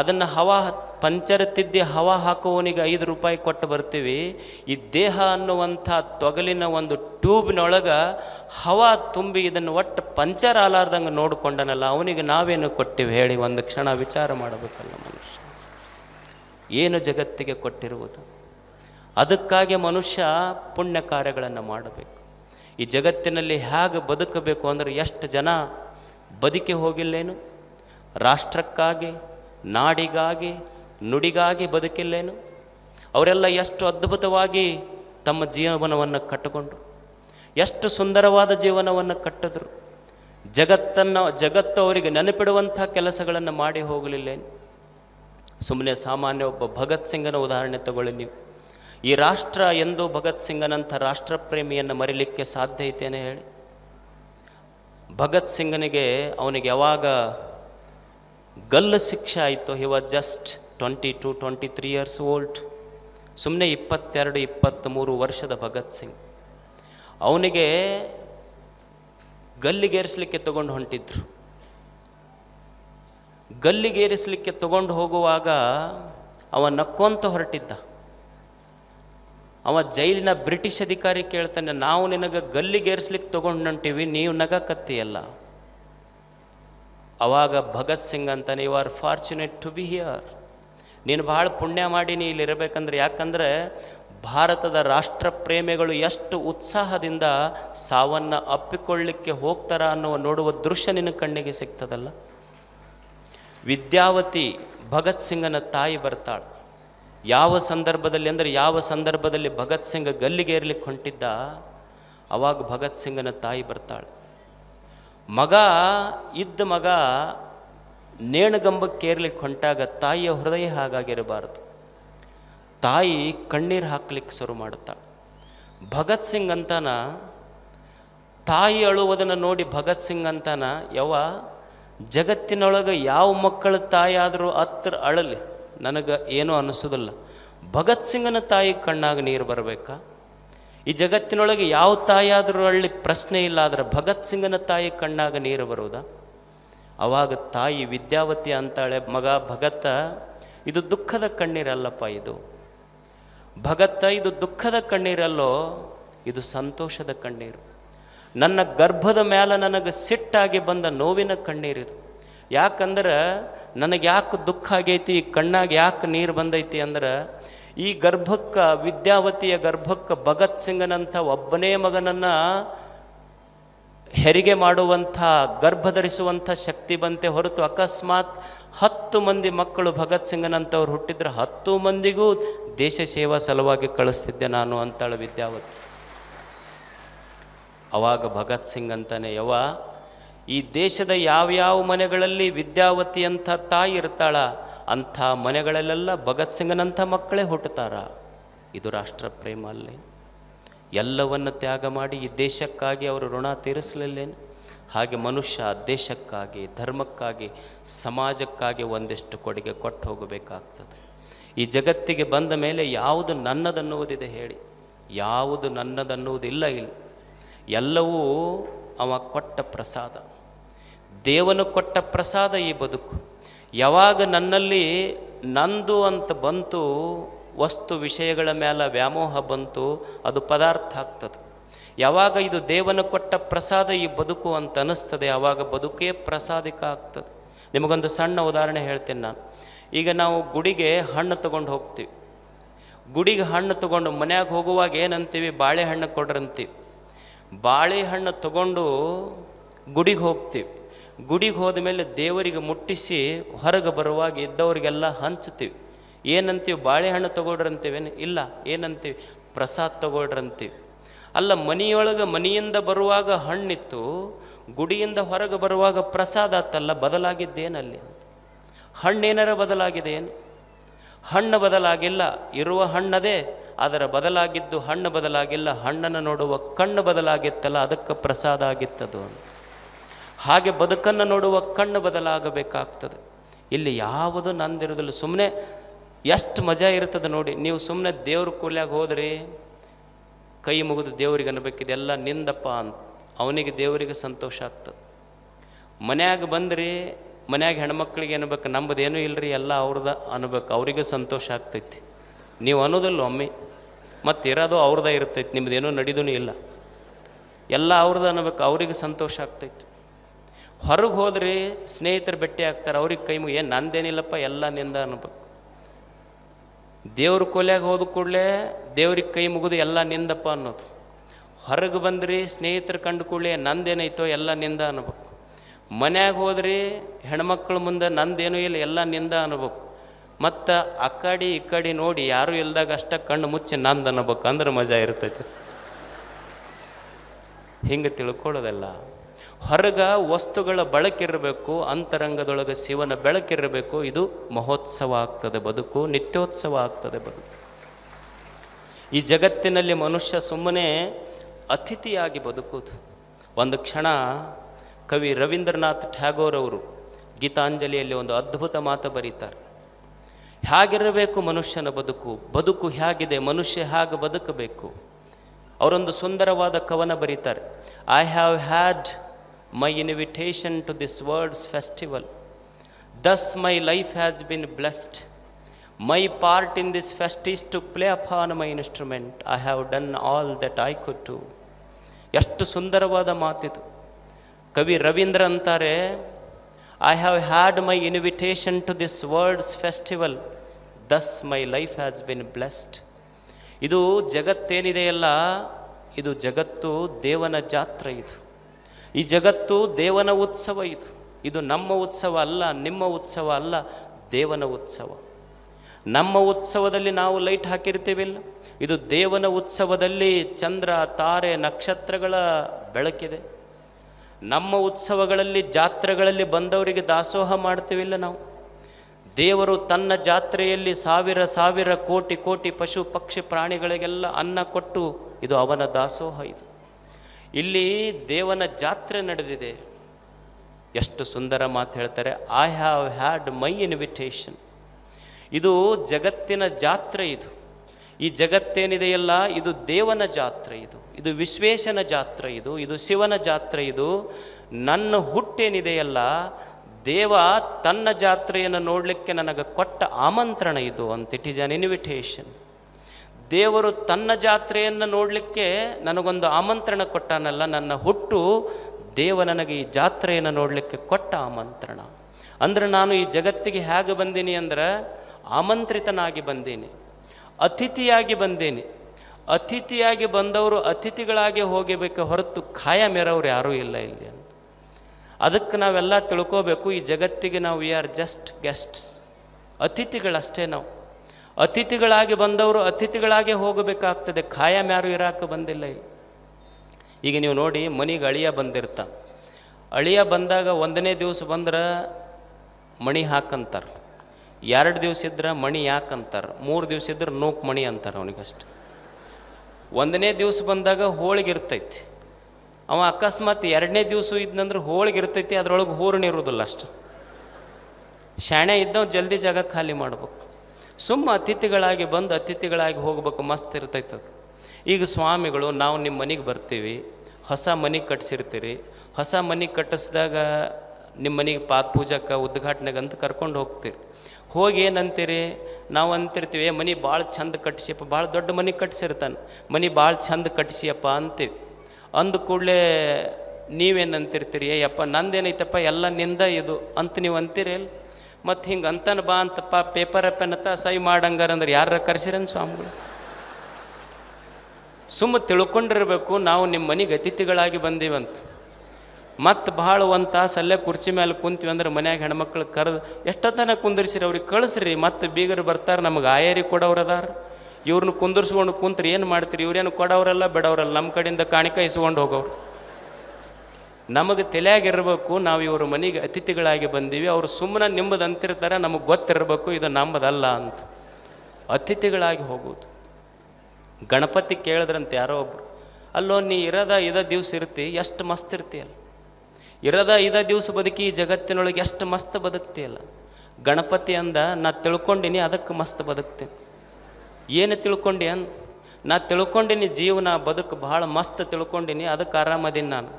A: ಅದನ್ನು ಹವ ಪಂಚರ್ ತಿದ್ದಿ ಹವ ಹಾಕುವವನಿಗೆ ಐದು ರೂಪಾಯಿ ಕೊಟ್ಟು ಬರ್ತೀವಿ. ಈ ದೇಹ ಅನ್ನುವಂಥ ತೊಗಲಿನ ಒಂದು ಟ್ಯೂಬ್ನೊಳಗೆ ಹವ ತುಂಬಿ ಇದನ್ನು ಒಟ್ಟು ಪಂಚರ್ ಆಲಾರ್ದಂಗೆ ನೋಡಿಕೊಂಡನಲ್ಲ, ಅವನಿಗೆ ನಾವೇನು ಕೊಟ್ಟಿವಿ ಹೇಳಿ ಒಂದು ಕ್ಷಣ ವಿಚಾರ ಮಾಡಬೇಕಲ್ಲ ಮನುಷ್ಯ. ಏನು ಜಗತ್ತಿಗೆ ಕೊಟ್ಟಿರುವುದು? ಅದಕ್ಕಾಗಿ ಮನುಷ್ಯ ಪುಣ್ಯ ಕಾರ್ಯಗಳನ್ನು ಮಾಡಬೇಕು. ಈ ಜಗತ್ತಿನಲ್ಲಿ ಹೇಗೆ ಬದುಕಬೇಕು ಅಂದರೆ ಎಷ್ಟು ಜನ ಬದುಕಿ ಹೋಗಿಲ್ಲೇನು? ರಾಷ್ಟ್ರಕ್ಕಾಗಿ, ನಾಡಿಗಾಗಿ, ನುಡಿಗಾಗಿ ಬದುಕಿಲ್ಲೇನು? ಅವರೆಲ್ಲ ಎಷ್ಟು ಅದ್ಭುತವಾಗಿ ತಮ್ಮ ಜೀವನವನ್ನು ಕಟ್ಟಿಕೊಂಡ್ರು. ಎಷ್ಟು ಸುಂದರವಾದ ಜೀವನವನ್ನು ಕಟ್ಟಿದ್ರು. ಜಗತ್ತನ್ನು, ಜಗತ್ತು ಅವರಿಗೆ ನೆನಪಿಡುವಂಥ ಕೆಲಸಗಳನ್ನು ಮಾಡಿ ಹೋಗಲಿಲ್ಲೇನು? ಸುಮ್ಮನೆ ಸಾಮಾನ್ಯ ಒಬ್ಬ ಭಗತ್ ಸಿಂಗನ ಉದಾಹರಣೆ ತಗೊಳ್ಳಿ ನೀವು. ಈ ರಾಷ್ಟ್ರ ಎಂದು ಭಗತ್ ಸಿಂಗನಂಥ ರಾಷ್ಟ್ರಪ್ರೇಮಿಯನ್ನು ಮರಿಲಿಕ್ಕೆ ಸಾಧ್ಯ ಐತೇನೆ ಹೇಳಿ. ಭಗತ್ ಸಿಂಗನಿಗೆ ಅವನಿಗೆ ಯಾವಾಗ ಗಲ್ಲು ಶಿಕ್ಷೆ ಆಯಿತು he was just twenty two twenty three years old ಸುಮ್ಮನೆ ಇಪ್ಪತ್ತೆರಡು, ಇಪ್ಪತ್ತ್ಮೂರು ವರ್ಷದ ಭಗತ್ ಸಿಂಗ್. ಅವನಿಗೆ ಗಲ್ಲಿಗೇರಿಸಲಿಕ್ಕೆ ತಗೊಂಡು ಹೊಂಟಿದ್ರು. ಗಲ್ಲಿಗೇರಿಸಲಿಕ್ಕೆ ತಗೊಂಡು ಹೋಗುವಾಗ ಅವ ನಕ್ಕೊಂತ ಹೊರಟಿದ್ದ. ಅವ ಜೈಲಿನ ಬ್ರಿಟಿಷ್ ಅಧಿಕಾರಿ ಕೇಳ್ತಾನೆ, ನಾವು ನಿನಗೆ ಗಲ್ಲಿಗೇರಿಸ್ಲಿಕ್ಕೆ ತಗೊಂಡು ನಂಟೀವಿ ನೀವು ನಗಕತ್ತೀಯಲ್ಲ ಅವಾಗ ಭಗತ್ ಸಿಂಗ್ ಅಂತಾನೆ you are fortunate to be here ನೀನು ಭಾಳ ಪುಣ್ಯ ಮಾಡಿ ನೀ ಇಲ್ಲಿ ಇರಬೇಕಂದ್ರೆ, ಯಾಕಂದರೆ ಭಾರತದ ರಾಷ್ಟ್ರ ಪ್ರೇಮಿಗಳು ಎಷ್ಟು ಉತ್ಸಾಹದಿಂದ ಸಾವನ್ನು ಅಪ್ಪಿಕೊಳ್ಳಿಕ್ಕೆ ಹೋಗ್ತಾರ ಅನ್ನುವ ನೋಡುವ ದೃಶ್ಯ ನಿನ್ನ ಕಣ್ಣಿಗೆ ಸಿಗ್ತದಲ್ಲ? ವಿದ್ಯಾವತಿ ಭಗತ್ ಸಿಂಗನ ತಾಯಿ ಬರ್ತಾಳೆ. ಯಾವ ಸಂದರ್ಭದಲ್ಲಿ ಅಂದರೆ ಯಾವ ಸಂದರ್ಭದಲ್ಲಿ ಭಗತ್ ಸಿಂಗ್ ಗಲ್ಲಿಗೇರ್ಲಿಕ್ಕೆ ಹೊಂಟಿದ್ದ? ಅವಾಗ ಭಗತ್ ಸಿಂಗನ ತಾಯಿ ಬರ್ತಾಳೆ. ಮಗ ಇದ್ದ ಮಗ ನೇಣುಗಂಬಕ್ಕೇರ್ಲಿಕ್ಕೆ ಹೊಂಟಾಗ ತಾಯಿಯ ಹೃದಯ ಹಾಗಾಗಿರಬಾರದು. ತಾಯಿ ಕಣ್ಣೀರು ಹಾಕ್ಲಿಕ್ಕೆ ಶುರು ಮಾಡುತ್ತಾಳೆ ಭಗತ್ ಸಿಂಗ್ ಅಂತಾನ? ತಾಯಿ ಅಳುವುದನ್ನು ನೋಡಿ ಭಗತ್ ಸಿಂಗ್ ಅಂತಾನ? ಯವ ಜಗತ್ತಿನೊಳಗೆ ಯಾವ ಮಕ್ಕಳ ತಾಯಿ ಆದರೂ ಹತ್ರ ಅಳಲಿ. ನನಗೆ ಏನೂ ಅನ್ನಿಸೋದಿಲ್ಲ ಭಗತ್ ಸಿಂಗನ ತಾಯಿ ಕಣ್ಣಾಗ ನೀರು ಬರಬೇಕಾ? ಈ ಜಗತ್ತಿನೊಳಗೆ ಯಾವ ತಾಯಿಯಾದರೂ ಅಲ್ಲಿ ಪ್ರಶ್ನೆ ಇಲ್ಲ ಆದರೆ ಭಗತ್ ಸಿಂಗನ ತಾಯಿ ಕಣ್ಣಾಗ ನೀರು ಬರುವುದಾ? ಅವಾಗ ತಾಯಿ ವಿದ್ಯಾವತಿ ಅಂತಾಳೆ, ಮಗ ಭಗತ್ತ ಇದು ದುಃಖದ ಕಣ್ಣೀರಲ್ಲಪ್ಪ ಇದು. ಭಗತ್ತ ಇದು ದುಃಖದ ಕಣ್ಣೀರಲ್ಲೋ, ಇದು ಸಂತೋಷದ ಕಣ್ಣೀರು. ನನ್ನ ಗರ್ಭದ ಮೇಲೆ ನನಗೆ ಸಿಟ್ಟಾಗಿ ಬಂದ ನೋವಿನ ಕಣ್ಣೀರಿದು. ಯಾಕಂದ್ರೆ ನನಗೆ ಯಾಕೆ ದುಃಖ ಆಗೈತಿ, ಕಣ್ಣಾಗ ಯಾಕೆ ನೀರು ಬಂದೈತಿ ಅಂದ್ರೆ, ಈ ಗರ್ಭಕ್ಕೆ, ವಿದ್ಯಾವತಿಯ ಗರ್ಭಕ್ಕೆ ಭಗತ್ ಸಿಂಗನಂಥ ಒಬ್ಬನೇ ಮಗನನ್ನು ಹೆರಿಗೆ ಮಾಡುವಂಥ, ಗರ್ಭಧರಿಸುವಂಥ ಶಕ್ತಿ ಬಂತೆ ಹೊರತು ಅಕಸ್ಮಾತ್ ಹತ್ತು ಮಂದಿ ಮಕ್ಕಳು ಭಗತ್ ಸಿಂಗನಂಥವ್ರು ಹುಟ್ಟಿದ್ರೆ ಹತ್ತು ಮಂದಿಗೂ ದೇಶ ಸೇವಾ ಸಲುವಾಗಿ ಕಳಿಸ್ತಿದ್ದೆ ನಾನು ಅಂತಾಳು ವಿದ್ಯಾವತಿ. ಅವಾಗ ಭಗತ್ ಸಿಂಗ್ ಅಂತಾನೆ ಯವ ಈ ದೇಶದ ಯಾವ್ಯಾವ ಮನೆಗಳಲ್ಲಿ ವಿದ್ಯಾವತಿ ಅಂತ ತಾಯಿ ಇರ್ತಾಳ, ಅಂಥ ಮನೆಗಳಲ್ಲೆಲ್ಲ ಭಗತ್ ಸಿಂಗನಂಥ ಮಕ್ಕಳೇ ಹುಟ್ಟುತ್ತಾರ. ಇದು ರಾಷ್ಟ್ರ ಪ್ರೇಮ ಅಲ್ಲಿ. ಎಲ್ಲವನ್ನು ತ್ಯಾಗ ಮಾಡಿ ಈ ದೇಶಕ್ಕಾಗಿ ಅವರು ಋಣ ತೀರಿಸಲಿಲ್ಲೇನು? ಹಾಗೆ ಮನುಷ್ಯ ದೇಶಕ್ಕಾಗಿ, ಧರ್ಮಕ್ಕಾಗಿ, ಸಮಾಜಕ್ಕಾಗಿ ಒಂದಿಷ್ಟು ಕೊಡುಗೆ ಕೊಟ್ಟು ಹೋಗಬೇಕಾಗ್ತದೆ. ಈ ಜಗತ್ತಿಗೆ ಬಂದ ಮೇಲೆ ಯಾವುದು ನನ್ನದನ್ನುವುದಿದೆ ಹೇಳಿ. ಯಾವುದು ನನ್ನದನ್ನುವುದಿಲ್ಲ ಇಲ್ಲಿ. ಎಲ್ಲವೂ ಅವ ಕೊಟ್ಟ ಪ್ರಸಾದ. ದೇವನು ಕೊಟ್ಟ ಪ್ರಸಾದ ಈ ಬದುಕು. ಯಾವಾಗ ನನ್ನಲ್ಲಿ ನಂದು ಅಂತ ಬಂತು, ವಸ್ತು ವಿಷಯಗಳ ಮೇಲೆ ವ್ಯಾಮೋಹ ಬಂತು, ಅದು ಪದಾರ್ಥ ಆಗ್ತದೆ. ಯಾವಾಗ ಇದು ದೇವನು ಕೊಟ್ಟ ಪ್ರಸಾದ ಈ ಬದುಕು ಅಂತ ಅನ್ನಿಸ್ತದೆ, ಆವಾಗ ಬದುಕೇ ಪ್ರಸಾದಿಕ ಆಗ್ತದೆ. ನಿಮಗೊಂದು ಸಣ್ಣ ಉದಾಹರಣೆ ಹೇಳ್ತೇನೆ ನಾನು. ಈಗ ನಾವು ಗುಡಿಗೆ ಹಣ್ಣು ತಗೊಂಡು ಹೋಗ್ತೀವಿ. ಗುಡಿಗೆ ಹಣ್ಣು ತಗೊಂಡು ಮನ್ಯಾಗ ಹೋಗುವಾಗ ಏನಂತೀವಿ? ಬಾಳೆಹಣ್ಣು ಕೊಡ್ರಂತೀವಿ. ಬಾಳೆಹಣ್ಣು ತಗೊಂಡು ಗುಡಿಗೆ ಹೋಗ್ತೀವಿ. ಗುಡಿಗೆ ಹೋದ ಮೇಲೆ ದೇವರಿಗೆ ಮುಟ್ಟಿಸಿ ಹೊರಗೆ ಬರುವಾಗ ಇದ್ದವರಿಗೆಲ್ಲ ಹಂಚ್ತೀವಿ. ಏನಂತೀವಿ, ಬಾಳೆಹಣ್ಣು ತಗೊಳ್ರಂತೀವೇನು? ಇಲ್ಲ, ಏನಂತೀವಿ, ಪ್ರಸಾದ ತಗೊಳ್ರಂತೀವಿ. ಅಲ್ಲ, ಮನೆಯೊಳಗೆ ಮನೆಯಿಂದ ಬರುವಾಗ ಹಣ್ಣಿತ್ತು, ಗುಡಿಯಿಂದ ಹೊರಗೆ ಬರುವಾಗ ಪ್ರಸಾದ ಆತಲ್ಲ, ಬದಲಾಗಿದ್ದೇನಲ್ಲಿ? ಹಣ್ಣೇನಾರ ಬದಲಾಗಿದೆ ಏನು ಹಣ್ಣು ಬದಲಾಗಿಲ್ಲ, ಇರುವ ಹಣ್ಣದೇ, ಅದರ ಬದಲಾಗಿದ್ದು ಹಣ್ಣು ಬದಲಾಗಿಲ್ಲ, ಹಣ್ಣನ್ನು ನೋಡುವ ಕಣ್ಣು ಬದಲಾಗಿತ್ತಲ್ಲ, ಅದಕ್ಕೆ ಪ್ರಸಾದ ಆಗಿತ್ತದು ಹಾಗೆ ಬದುಕನ್ನು ನೋಡುವ ಕಣ್ಣು ಬದಲಾಗಬೇಕಾಗ್ತದೆ. ಇಲ್ಲಿ ಯಾವುದು ನಂದಿರೋದಿಲ್ಲ ಸುಮ್ಮನೆ ಎಷ್ಟು ಮಜಾ ಇರ್ತದೆ ನೋಡಿ. ನೀವು ಸುಮ್ಮನೆ ದೇವ್ರ ಕೂಲ್ಯಾಗ ಹೋದ್ರಿ ಕೈ ಮುಗಿದು ದೇವರಿಗೆ ಅನ್ನಬೇಕಿದೆಲ್ಲ ನಿಂದಪ್ಪ ಅಂತ. ಅವನಿಗೆ ದೇವರಿಗೆ ಸಂತೋಷ ಆಗ್ತದೆ. ಮನ್ಯಾಗ ಬಂದ್ರಿ ಮನ್ಯಾಗ ಹೆಣ್ಮಕ್ಳಿಗೆ ಅನ್ಬೇಕು ನಮ್ಮದೇನೂ ಇಲ್ಲರಿ ಎಲ್ಲ ಅವ್ರದ ಅನ್ಬೇಕು ಅವರಿಗೆ ಸಂತೋಷ ಆಗ್ತೈತಿ. ನೀವು ಅನ್ನೋದಿಲ್ಲ ಒಮ್ಮೆ. ಮತ್ತು ಇರೋದು ಅವ್ರದ ಇರ್ತೈತಿ. ನಿಮ್ಮದೇನೋ ನಡೀದೂ ಇಲ್ಲ. ಎಲ್ಲ ಅವ್ರದ್ದು ಅನ್ಬೇಕು ಅವ್ರಿಗೆ ಸಂತೋಷ ಆಗ್ತೈತಿ. ಹೊರಗೆ ಹೋದ್ರಿ ಸ್ನೇಹಿತರು ಭೇಟಿ ಆಗ್ತಾರೆ, ಅವ್ರಿಗೆ ಕೈ ಮುಗಿ ಏನು ನಂದೇನಿಲ್ಲಪ್ಪ, ಎಲ್ಲ ನಿಂದ ಅನ್ಬೇಕು. ದೇವ್ರ ಕೊಲೆಯಾಗ ಹೋದ ಕೂಡಲೇ ದೇವ್ರಿಗೆ ಕೈ ಮುಗಿದು ಎಲ್ಲ ನಿಂದಪ್ಪ ಅನ್ನೋದು. ಹೊರಗೆ ಬಂದ್ರಿ ಸ್ನೇಹಿತರು ಕಂಡು ಕೂಡಲೇ, ನಂದೇನೈತೋ, ಎಲ್ಲ ನಿಂದ ಅನ್ಬೇಕು. ಮನ್ಯಾಗ ಹೋದ್ರಿ ಹೆಣ್ಮಕ್ಳ ಮುಂದೆ, ನಂದೇನೂ ಇಲ್ಲ, ಎಲ್ಲ ನಿಂದ ಅನ್ಬೇಕು. ಮತ್ತು ಆ ಕಡೆ ಈ ಕಡೆ ನೋಡಿ, ಯಾರೂ ಇಲ್ದಾಗ ಅಷ್ಟ ಕಣ್ಣು ಮುಚ್ಚಿ, ನಂದು ಅನ್ಬೇಕು ಅಂದ್ರೆ ಮಜಾ ಇರ್ತೈತಿ. ಹಿಂಗೆ ತಿಳ್ಕೊಳ್ಳೋದಲ್ಲ. ಹೊರಗ ವಸ್ತುಗಳ ಬಳಕಿರಬೇಕು ಅಂತರಂಗದೊಳಗೆ ಶಿವನ ಬೆಳಕಿರಬೇಕು, ಇದು ಮಹೋತ್ಸವ ಆಗ್ತದೆ ಬದುಕು, ನಿತ್ಯೋತ್ಸವ ಆಗ್ತದೆ ಬದುಕು. ಈ ಜಗತ್ತಿನಲ್ಲಿ ಮನುಷ್ಯ ಸುಮ್ಮನೆ ಅತಿಥಿಯಾಗಿ ಬದುಕುವುದು. ಒಂದು ಕ್ಷಣ ಕವಿ ರವೀಂದ್ರನಾಥ್ ಟ್ಯಾಗೋರ್ ಅವರು ಗೀತಾಂಜಲಿಯಲ್ಲಿ ಒಂದು ಅದ್ಭುತ ಮಾತು ಬರೀತಾರೆ. ಹೇಗಿರಬೇಕು ಮನುಷ್ಯನ ಬದುಕು? ಬದುಕು ಹೇಗಿದೆ? ಮನುಷ್ಯ ಹೇಗೆ ಬದುಕಬೇಕು? ಅವರೊಂದು ಸುಂದರವಾದ ಕವನ ಬರೀತಾರೆ. I have had my invitation to this world's festival. Thus, my life has been blessed. My part in this fest is to play upon my instrument. I have done all that I could do. ಎಷ್ಟು ಸುಂದರವಾದ ಮಾತಿದು ಕವಿ ರವೀಂದ್ರ ಅಂತಾರೆ I have had my invitation to this world's festival thus my life has been blessed ಇದು ಜಗತ್ತೇನಿದೆಯಲ್ಲ ಇದು ಜಗತ್ತು ದೇವನ ಜಾತ್ರೆ ಇದು ಈ ಜಗತ್ತು ದೇವನ ಉತ್ಸವ ಇದು. ಇದು ನಮ್ಮ ಉತ್ಸವ ಅಲ್ಲ, ನಿಮ್ಮ ಉತ್ಸವ ಅಲ್ಲ, ದೇವನ ಉತ್ಸವ. ನಮ್ಮ ಉತ್ಸವದಲ್ಲಿ ನಾವು ಲೈಟ್ ಹಾಕಿರ್ತೀವಿಲ್ಲ. ಇದು ದೇವನ ಉತ್ಸವದಲ್ಲಿ ಚಂದ್ರ, ತಾರೆ, ನಕ್ಷತ್ರಗಳ ಬೆಳಕಿದೆ. ನಮ್ಮ ಉತ್ಸವಗಳಲ್ಲಿ, ಜಾತ್ರೆಗಳಲ್ಲಿ ಬಂದವರಿಗೆ ದಾಸೋಹ ಮಾಡ್ತೇವಿಲ್ಲ ನಾವು. ದೇವರು ತನ್ನ ಜಾತ್ರೆಯಲ್ಲಿ ಸಾವಿರ ಸಾವಿರ ಕೋಟಿ ಕೋಟಿ ಪಶು, ಪಕ್ಷಿ, ಪ್ರಾಣಿಗಳಿಗೆಲ್ಲ ಅನ್ನ ಕೊಟ್ಟು ಇದು ಅವನ ದಾಸೋಹ ಇದು. ಇಲ್ಲಿ ದೇವನ ಜಾತ್ರೆ ನಡೆದಿದೆ. ಎಷ್ಟು ಸುಂದರ ಮಾತು ಹೇಳ್ತಾರೆ I have had my invitation ಇದು ಜಗತ್ತಿನ ಜಾತ್ರೆ ಇದು. ಈ ಜಗತ್ತೇನಿದೆಯಲ್ಲ, ಇದು ದೇವನ ಜಾತ್ರೆ ಇದು. ಇದು ವಿಶ್ವೇಶನ ಜಾತ್ರೆ ಇದು ಇದು ಶಿವನ ಜಾತ್ರೆ ಇದು. ನನ್ನ ಹುಟ್ಟೇನಿದೆಯಲ್ಲ, ದೇವ ತನ್ನ ಜಾತ್ರೆಯನ್ನು ನೋಡಲಿಕ್ಕೆ ನನಗೆ ಕೊಟ್ಟ ಆಮಂತ್ರಣ ಇದು ಅಂತ ಇಟ್ ಈಸ್ ಅನ್ ಇನ್ವಿಟೇಷನ್ ದೇವರು ತನ್ನ ಜಾತ್ರೆಯನ್ನು ನೋಡಲಿಕ್ಕೆ ನನಗೊಂದು ಆಮಂತ್ರಣ ಕೊಟ್ಟನಲ್ಲ, ನನ್ನ ಹುಟ್ಟು ದೇವ ನನಗೆ ಈ ಜಾತ್ರೆಯನ್ನು ನೋಡಲಿಕ್ಕೆ ಕೊಟ್ಟ ಆಮಂತ್ರಣ. ಅಂದ್ರೆ ನಾನು ಈ ಜಗತ್ತಿಗೆ ಹೇಗೆ ಬಂದೀನಿ ಅಂದ್ರೆ ಆಮಂತ್ರಿತನಾಗಿ ಬಂದೀನಿ, ಅತಿಥಿಯಾಗಿ ಬಂದೀನಿ. ಅತಿಥಿಯಾಗಿ ಬಂದವರು ಅತಿಥಿಗಳಾಗಿ ಹೋಗಬೇಕು ಹೊರತು ಖಾಯಂ ಇರೋರು ಯಾರೂ ಇಲ್ಲ ಇಲ್ಲಿ ಅಂತ. ಅದಕ್ಕೆ ನಾವೆಲ್ಲ ತಿಳ್ಕೋಬೇಕು, ಈ ಜಗತ್ತಿಗೆ ನಾವು ವಿ ಆರ್ ಜಸ್ಟ್ ಗೆಸ್ಟ್ಸ್ ಅತಿಥಿಗಳಷ್ಟೇ ನಾವು. ಅತಿಥಿಗಳಾಗಿ ಬಂದವರು ಅತಿಥಿಗಳಾಗಿ ಹೋಗಬೇಕಾಗ್ತದೆ. ಖಾಯಂ ಯಾರು ಇರಾಕ ಬಂದಿಲ್ಲ ಇಲ್ಲಿ. ಈಗ ನೀವು ನೋಡಿ ಮನೆಗೆ ಅಳಿಯ ಬಂದಿರ್ತ. ಅಳಿಯ ಬಂದಾಗ ಒಂದನೇ ದಿವಸ ಬಂದ್ರೆ ಮಣಿ ಹಾಕಂತಾರೆ. ಎರಡು ದಿವಸ ಇದ್ರೆ ಮಣಿ ಯಾಕಂತಾರೆ. ಮೂರು ದಿವಸ ಇದ್ರೆ ನೂಕು ಮಣಿ ಅಂತಾರೆ ಅವನಿಗಷ್ಟೆ. ಒಂದನೇ ದಿವಸ ಬಂದಾಗ ಹೋಳಿಗೆ ಇರ್ತೈತಿ. ಅವ ಅಕಸ್ಮಾತ್ ಎರಡನೇ ದಿವಸ ಇದ್ನಂದ್ರೆ ಹೋಳಿಗೆ ಇರ್ತೈತಿ, ಅದ್ರೊಳಗೆ ಹೂರ್ಣ ಇರೋದಿಲ್ಲ ಅಷ್ಟು. ಶಾಣೆ ಇದ್ದವ್ ಜಲ್ದಿ ಜಾಗ ಖಾಲಿ ಮಾಡ್ಬೇಕು. ಸುಮ್ಮ ಅತಿಥಿಗಳಾಗಿ ಬಂದು ಅತಿಥಿಗಳಾಗಿ ಹೋಗ್ಬೇಕು ಮಸ್ತ್ ಇರ್ತೈತದು ಈಗ ಸ್ವಾಮಿಗಳು, ನಾವು ನಿಮ್ಮ ಮನೆಗೆ ಬರ್ತೀವಿ, ಹೊಸ ಮನೆ ಕಟ್ಸಿರ್ತೀರಿ, ಹೊಸ ಮನೆ ಕಟ್ಟಿಸಿದಾಗ ನಿಮ್ಮ ಮನೆಗೆ ಪಾದ ಪೂಜಕ್ಕೆ ಉದ್ಘಾಟನೆಗೆ ಅಂತ ಕರ್ಕೊಂಡು ಹೋಗ್ತೀರಿ. ಹೋಗಿ ಏನಂತೀರಿ? ನಾವು ಅಂತಿರ್ತೀವಿ ಮನೆ ಭಾಳ ಚಂದ ಕಟ್ಟಿಸಿಯಪ್ಪ ಭಾಳ ದೊಡ್ಡ ಮನೆ ಕಟ್ಸಿರ್ತಾನೆ, ಮನೆ ಭಾಳ ಚಂದ ಕಟ್ಟಿಸಿಯಪ್ಪ ಅಂತೀವಿ. ಅಂದ ಕೂಡಲೇ ನೀವೇನು ಅಂತಿರ್ತೀರಿ ಏ ಯಪ್ಪ ನಂದೇನೈತಪ್ಪ, ಎಲ್ಲ ನಿಂದ ಇದು ಅಂತ ನೀವು ಅಂತೀರಿ ಮತ್ತು ಹಿಂಗೆ ಅಂತನ ಬಾ ಅಂತಪ್ಪ ಪೇಪರ್ ಪೆನ್ನತ್ತ ಸೈ ಮಾಡಂಗಾರ ಅಂದ್ರೆ ಯಾರ ಕರ್ಸಿರನ್ ಸ್ವಾಮಿಗಳು? ಸುಮ್ಮ ತಿಳ್ಕೊಂಡಿರ್ಬೇಕು, ನಾವು ನಿಮ್ಮ ಮನೆಗೆ ಅತಿಥಿಗಳಾಗಿ ಬಂದೀವಂತ. ಮತ್ತು ಭಾಳ ಒಂದು ತಾಸು ಅಲ್ಲೇ ಕುರ್ಚಿ ಮೇಲೆ ಕುಂತೀವಿ ಅಂದ್ರೆ ಮನ್ಯಾಗ ಹೆಣ್ಮಕ್ಳು ಕರೆದು ಎಷ್ಟೊತ್ತನ ಕುಂದಿರ್ಸಿರಿ ಅವ್ರಿಗೆ ಕಳಿಸ್ರಿ, ಮತ್ತು ಬೀಗರು ಬರ್ತಾರೆ ನಮಗೆ ಆಯರಿ ಕೊಡೋರು ಅದಾರ ಇವ್ರನ್ನ ಕುಂದಿರ್ಸ್ಕೊಂಡು ಕುಂತ್ರಿ ಏನು ಮಾಡ್ತೀರಿ? ಇವ್ರೇನು ಕೊಡೋರಲ್ಲ ಬಿಡೋರಲ್ಲ ನಮ್ಮ ಕಡೆಯಿಂದ ಕಾಣಿಕೆ ಇಸ್ಕೊಂಡು ಹೋಗೋರು. ನಮಗೆ ತಲೆಯಾಗಿರ್ಬೇಕು, ನಾವು ಇವ್ರ ಮನೆಗೆ ಅತಿಥಿಗಳಾಗಿ ಬಂದೀವಿ, ಅವರು ಸುಮ್ಮನೆ ನಿಮ್ಮದು ಅಂತಿರ್ತಾರೆ ನಮಗೆ ಗೊತ್ತಿರಬೇಕು, ಇದು ನಮ್ಮದಲ್ಲ ಅಂತ. ಅತಿಥಿಗಳಾಗಿ ಹೋಗೋದು. ಗಣಪತಿ ಕೇಳಿದ್ರಂತೆ ಯಾರೋ ಒಬ್ರು, ಅಲ್ಲೋ, ನೀ ಇರದ ಇದ ದಿವ್ಸ ಇರ್ತಿ, ಎಷ್ಟು ಮಸ್ತ್ ಇರ್ತೀಯಲ್ಲ. ಇರದ ಇದ ದಿವ್ಸ ಬದುಕಿ ಜಗತ್ತಿನೊಳಗೆ ಎಷ್ಟು ಮಸ್ತ್ ಬದುಕ್ತಿಯಲ್ಲ. ಗಣಪತಿ ಅಂದ, ನಾ ತಿಳ್ಕೊಂಡಿನಿ ಅದಕ್ಕೆ ಮಸ್ತ್ ಬದುಕ್ತೀನಿ ಏನು ತಿಳ್ಕೊಂಡಿ ಅಂದ ನಾ ತಿಳ್ಕೊಂಡಿನಿ, ಜೀವನ ಬದುಕು ಭಾಳ ಮಸ್ತ್ ತಿಳ್ಕೊಂಡಿನಿ ಅದಕ್ಕೆ ಆರಾಮದೀನಿ ನಾನು.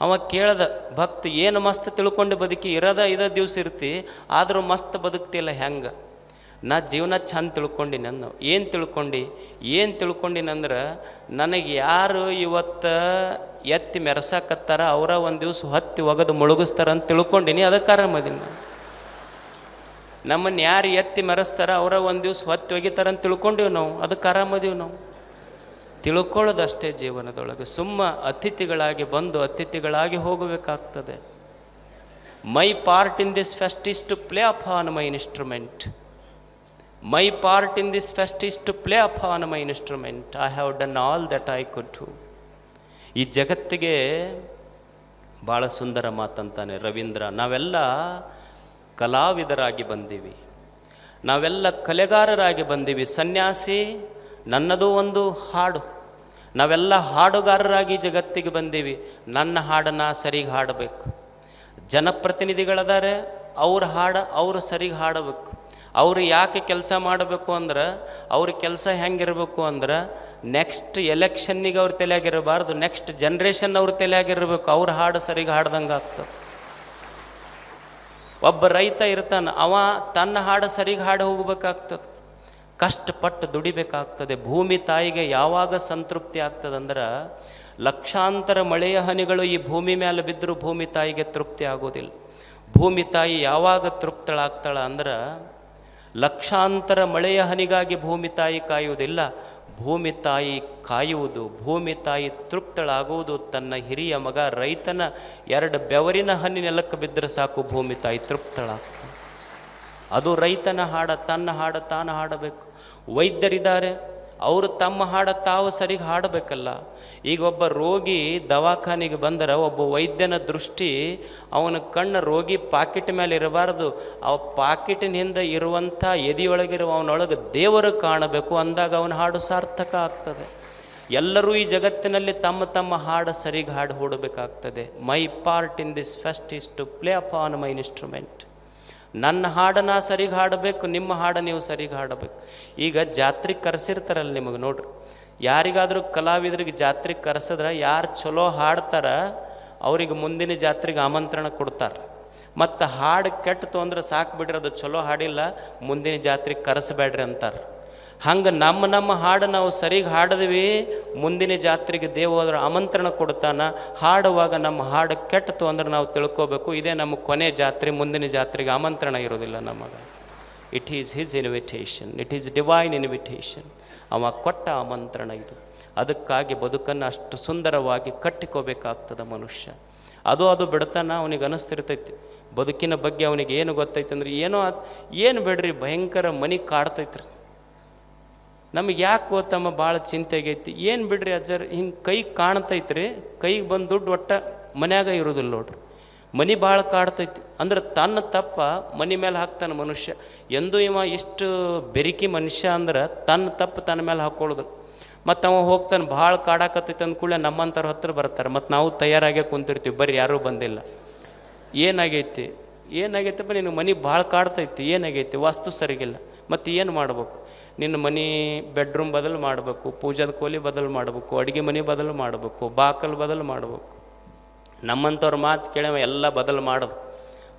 A: ಅವ ಕೇಳ್ದ, ಭಕ್ತ, ಏನು ಮಸ್ತ್ ತಿಳ್ಕೊಂಡು ಬದುಕಿ? ಇರದ ಇದ ದಿವ್ಸ ಇರ್ತಿ, ಆದರೂ ಮಸ್ತ್ ಬದುಕ್ತಿಲ್ಲ ಹೆಂಗೆ? ನಾ ಜೀವನ ಚಂದ ತಿಳ್ಕೊಂಡಿನಿ ನಾನು ಏನು ತಿಳ್ಕೊಂಡು? ಏನು ತಿಳ್ಕೊಂಡಿನಂದ್ರೆ ನನಗೆ ಯಾರು ಇವತ್ತು ಎತ್ತಿ ಮೆರೆಸಾಕತ್ತಾರ, ಅವರ ಒಂದು ದಿವ್ಸ ಹೊತ್ತಿ ಒಗದು ಮುಳುಗಿಸ್ತಾರ ಅಂತ ತಿಳ್ಕೊಂಡಿನಿ ಅದಕ್ಕೆ ಆರಾಮದೀನಿ ನಾನು. ನಮ್ಮನ್ನು ಯಾರು ಎತ್ತಿ ಮೆರೆಸ್ತಾರ, ಅವರ ಒಂದು ದಿವ್ಸ ಹೊತ್ತಿ ಒಗಿತಾರ ಅಂತ ತಿಳ್ಕೊಂಡೀವಿ ನಾವು ಅದಕ್ಕೆ ಆರಾಮದೀವಿ ನಾವು. ತಿಳ್ಕೊಳ್ಳೋದಷ್ಟೇ ಜೀವನದೊಳಗೆ. ಸುಮ್ಮ ಅತಿಥಿಗಳಾಗಿ ಬಂದು ಅತಿಥಿಗಳಾಗಿ ಹೋಗಬೇಕಾಗ್ತದೆ. My part in this fest is to play upon my instrument my part in this fest is to play upon my instrument I have done all that I could to ಈ ಜಗತ್ತಿಗೆ ಭಾಳ ಸುಂದರ ಮಾತಂತಾನೆ ರವೀಂದ್ರ, ನಾವೆಲ್ಲ ಕಲಾವಿದರಾಗಿ ಬಂದೀವಿ. ನಾವೆಲ್ಲ ಕಲೆಗಾರರಾಗಿ ಬಂದೀವಿ. ಸನ್ಯಾಸಿ ನನ್ನದು ಒಂದು ಹಾಡು. ನಾವೆಲ್ಲ ಹಾಡುಗಾರರಾಗಿ ಜಗತ್ತಿಗೆ ಬಂದೀವಿ. ನನ್ನ ಹಾಡನ್ನು ಸರಿಗೆ ಹಾಡಬೇಕು. ಜನಪ್ರತಿನಿಧಿಗಳದಾರೆ, ಅವ್ರ ಹಾಡು ಅವರು ಸರಿಗೆ ಹಾಡಬೇಕು. ಅವರು ಯಾಕೆ ಕೆಲಸ ಮಾಡಬೇಕು ಅಂದ್ರೆ, ಅವ್ರ ಕೆಲಸ ಹೆಂಗಿರಬೇಕು ಅಂದ್ರೆ ನೆಕ್ಸ್ಟ್ ಎಲೆಕ್ಷನ್ನಿಗೆ ಅವ್ರ ತಲೆಯಾಗಿರಬಾರ್ದು ನೆಕ್ಸ್ಟ್ ಜನ್ರೇಷನ್ ಅವ್ರ ತಲೆಯಾಗಿರಬೇಕು. ಅವ್ರ ಹಾಡು ಸರಿಗೆ ಹಾಡ್ದಂಗೆ ಆಗ್ತದೆ. ಒಬ್ಬ ರೈತ ಇರ್ತಾನೆ, ಅವ ತನ್ನ ಹಾಡು ಸರಿಗೆ ಹಾಡು ಹೋಗ್ಬೇಕಾಗ್ತದೆ. ಕಷ್ಟಪಟ್ಟು ದುಡಿಬೇಕಾಗ್ತದೆ, ಭೂಮಿ ತಾಯಿಗೆ ಯಾವಾಗ ಸಂತೃಪ್ತಿ ಆಗ್ತದಂದ್ರೆ ಲಕ್ಷಾಂತರ ಮಳೆಯ ಹನಿಗಳು ಈ ಭೂಮಿ ಮೇಲೆ ಬಿದ್ದರೂ ಭೂಮಿ ತಾಯಿಗೆ ತೃಪ್ತಿ ಆಗೋದಿಲ್ಲ. ಭೂಮಿ ತಾಯಿ ಯಾವಾಗ ತೃಪ್ತಳಾಗ್ತಾಳ ಅಂದ್ರೆ ಲಕ್ಷಾಂತರ ಮಳೆಯ ಹನಿಗಾಗಿ ಭೂಮಿ ತಾಯಿ ಕಾಯುವುದಿಲ್ಲ. ಭೂಮಿ ತಾಯಿ ಕಾಯುವುದು, ಭೂಮಿ ತಾಯಿ ತೃಪ್ತಳಾಗುವುದು ತನ್ನ ಹಿರಿಯ ಮಗ ರೈತನ ಎರಡು ಬೆವರಿನ ಹನಿ ನೆಲಕ್ಕೆ ಬಿದ್ದರೆ ಸಾಕು ಭೂಮಿ ತಾಯಿ ತೃಪ್ತಳಾಗ್ತಾಳೆ. ಅದು ರೈತನ ಹಾಡ, ತನ್ನ ಹಾಡ ತಾನು ಹಾಡಬೇಕು. ವೈದ್ಯರಿದ್ದಾರೆ. ಅವರು ತಮ್ಮ ಹಾಡ ತಾವು ಸರಿಗೆ ಹಾಡಬೇಕಲ್ಲ. ಈಗ ಒಬ್ಬ ರೋಗಿ ದವಾಖಾನೆಗೆ ಬಂದರೆ ಒಬ್ಬ ವೈದ್ಯನ ದೃಷ್ಟಿ ಅವನ ಕಣ್ಣು ರೋಗಿ ಪಾಕಿಟ್ ಮೇಲೆ ಇರಬಾರ್ದು. ಆ ಪಾಕಿಟಿನಿಂದ ಇರುವಂಥ ಎದೆಯೊಳಗಿರುವ ಅವನೊಳಗೆ ದೇವರು ಕಾಣಬೇಕು ಅಂದಾಗ ಅವನ ಹಾಡು ಸಾರ್ಥಕ ಆಗ್ತದೆ. ಎಲ್ಲರೂ ಈ ಜಗತ್ತಿನಲ್ಲಿ ತಮ್ಮ ತಮ್ಮ ಹಾಡು ಸರಿಗೆ ಹಾಡು ಹೂಡಬೇಕಾಗ್ತದೆ. My part in this fest is to play upon my instrument ನನ್ನ ಹಾಡನ್ನ ಸರಿಗೆ ಹಾಡಬೇಕು ನಿಮ್ಮ ಹಾಡು ನೀವು ಸರಿಗೆ ಹಾಡಬೇಕು ಈಗ ಜಾತ್ರೆಗೆ ಕರೆಸಿರ್ತಾರಲ್ಲ ನಿಮಗೆ ನೋಡ್ರಿ. ಯಾರಿಗಾದರೂ ಕಲಾವಿದರಿಗೆ ಜಾತ್ರೆಗೆ ಕರೆಸಿದ್ರೆ ಯಾರು ಚಲೋ ಹಾಡ್ತಾರ, ಅವ್ರಿಗೆ ಮುಂದಿನ ಜಾತ್ರೆಗೆ ಆಮಂತ್ರಣ ಕೊಡ್ತಾರೆ. ಮತ್ತು ಹಾಡು ಕೆಟ್ಟತು ಅಂದ್ರೆ ಸಾಕು ಬಿಡ್ರಿ, ಅದು ಚಲೋ ಹಾಡಿಲ್ಲ, ಮುಂದಿನ ಜಾತ್ರೆಗೆ ಕರೆಸಬೇಡ್ರಿ ಅಂತಾರೆ. ಹಂಗೆ ನಮ್ಮ ನಮ್ಮ ಹಾಡು ನಾವು ಸರಿಗೆ ಹಾಡಿದ್ವಿ. ಮುಂದಿನ ಜಾತ್ರೆಗೆ ದೇವರ ಆಮಂತ್ರಣ ಕೊಡ್ತಾನ. ಹಾಡುವಾಗ ನಮ್ಮ ಹಾಡು ಕೆಟ್ಟತು ಅಂದ್ರೆ ನಾವು ತಿಳ್ಕೋಬೇಕು. ಇದೇ ನಮ್ಮ ಕೊನೆ ಜಾತ್ರೆ, ಮುಂದಿನ ಜಾತ್ರೆಗೆ ಆಮಂತ್ರಣ ಇರೋದಿಲ್ಲ ನಮಗೆ. It is his invitation it is divine invitation ಅವ ಕೊಟ್ಟ ಆಮಂತ್ರಣ ಇದು. ಅದಕ್ಕಾಗಿ ಬದುಕನ್ನು ಅಷ್ಟು ಸುಂದರವಾಗಿ ಕಟ್ಟಿಕೋಬೇಕಾಗ್ತದೆ ಮನುಷ್ಯ. ಅದು ಅದು ಬಿಡ್ತಾನ ಅವನಿಗೆ ಅನಿಸ್ತಿರ್ತೈತಿ. ಬದುಕಿನ ಬಗ್ಗೆ ಅವನಿಗೆ ಏನು ಗೊತ್ತೈತೆ ಅಂದ್ರೆ ಏನೋ ಏನು ಬಿಡ್ರಿ, ಭಯಂಕರ ಮನಿ ಕಾಡ್ತೈತ್ರಿ. ನಮಗೆ ಯಾಕೆ ಓದ್ತಮ್ಮ ಭಾಳ ಚಿಂತೆ ಆಗೈತಿ? ಏನು ಬಿಡ್ರಿ ಅಜ್ಜರ್, ಹಿಂಗೆ ಕೈ ಕಾಣ್ತೈತ್ರಿ, ಕೈಗೆ ಬಂದು ದುಡ್ಡು ಒಟ್ಟ ಮನ್ಯಾಗ ಇರೋದಿಲ್ಲ ನೋಡ್ರಿ. ಮನೆ ಭಾಳ ಕಾಡ್ತೈತಿ. ಅಂದ್ರೆ ತನ್ನ ತಪ್ಪ ಮನೆ ಮೇಲೆ ಹಾಕ್ತಾನೆ ಮನುಷ್ಯ. ಎಂದೂ ಇವ ಇಷ್ಟು ಬೆರಿಕಿ ಮನುಷ್ಯ ಅಂದ್ರೆ ತನ್ನ ತಪ್ಪು ತನ್ನ ಮೇಲೆ ಹಾಕೊಳ್ಳೋದು. ಮತ್ತು ಅವ ಹೋಗ್ತಾನೆ, ಭಾಳ ಕಾಡಾಕತ್ತೈತೆ ಅಂದ ನಮ್ಮಂಥರ ಹತ್ರ ಬರ್ತಾರೆ. ಮತ್ತು ನಾವು ತಯಾರಾಗೇ ಕುಂತಿರ್ತೀವಿ. ಬರ್ರಿ ಯಾರೂ ಬಂದಿಲ್ಲ. ಏನಾಗೈತಿ? ಏನಾಗೈತಪ್ಪ ನಿನ್ನ ಮನೆ ಭಾಳ ಕಾಡ್ತೈತಿ. ಏನಾಗೈತಿ? ವಾಸ್ತು ಸರಿಗಿಲ್ಲ. ಮತ್ತು ಏನು ಮಾಡ್ಬೇಕು? ನಿನ್ನ ಮನೆ ಬೆಡ್ರೂಮ್ ಬದಲು ಮಾಡಬೇಕು, ಪೂಜಾದ ಕೋಲಿ ಬದಲು ಮಾಡಬೇಕು, ಅಡುಗೆ ಮನೆ ಬದಲು ಮಾಡಬೇಕು, ಬಾಕಲ್ ಬದಲು ಮಾಡಬೇಕು. ನಮ್ಮಂಥವ್ರ ಮಾತು ಕೇಳವ ಎಲ್ಲ ಬದಲು ಮಾಡೋದು.